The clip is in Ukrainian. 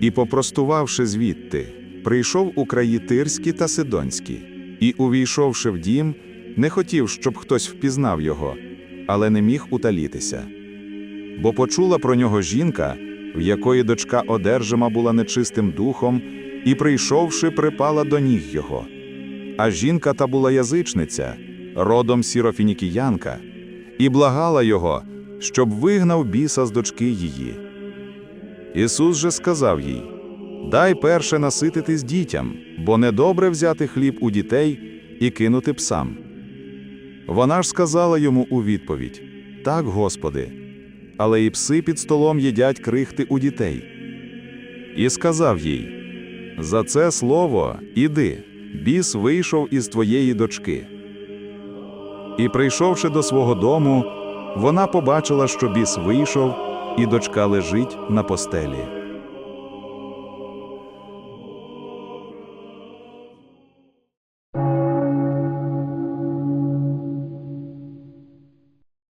І, попростувавши звідти, прийшов у краї Тирські та Сидонські, і, увійшовши в дім, не хотів, щоб хтось впізнав його, але не міг уталітися. Бо почула про нього жінка, в якої дочка одержима була нечистим духом, і, прийшовши, припала до ніг його. А жінка та була язичниця, родом сірофінікіянка, і благала його, щоб вигнав біса з дочки її. Ісус же сказав їй: Дай перше насититись дітям, бо недобре взяти хліб у дітей і кинути псам. Вона ж сказала йому у відповідь: Так, Господи, але і пси під столом їдять крихти у дітей. І сказав їй: За це слово іди, біс вийшов із твоєї дочки. І, прийшовши до свого дому, вона побачила, що біс вийшов, і дочка лежить на постелі.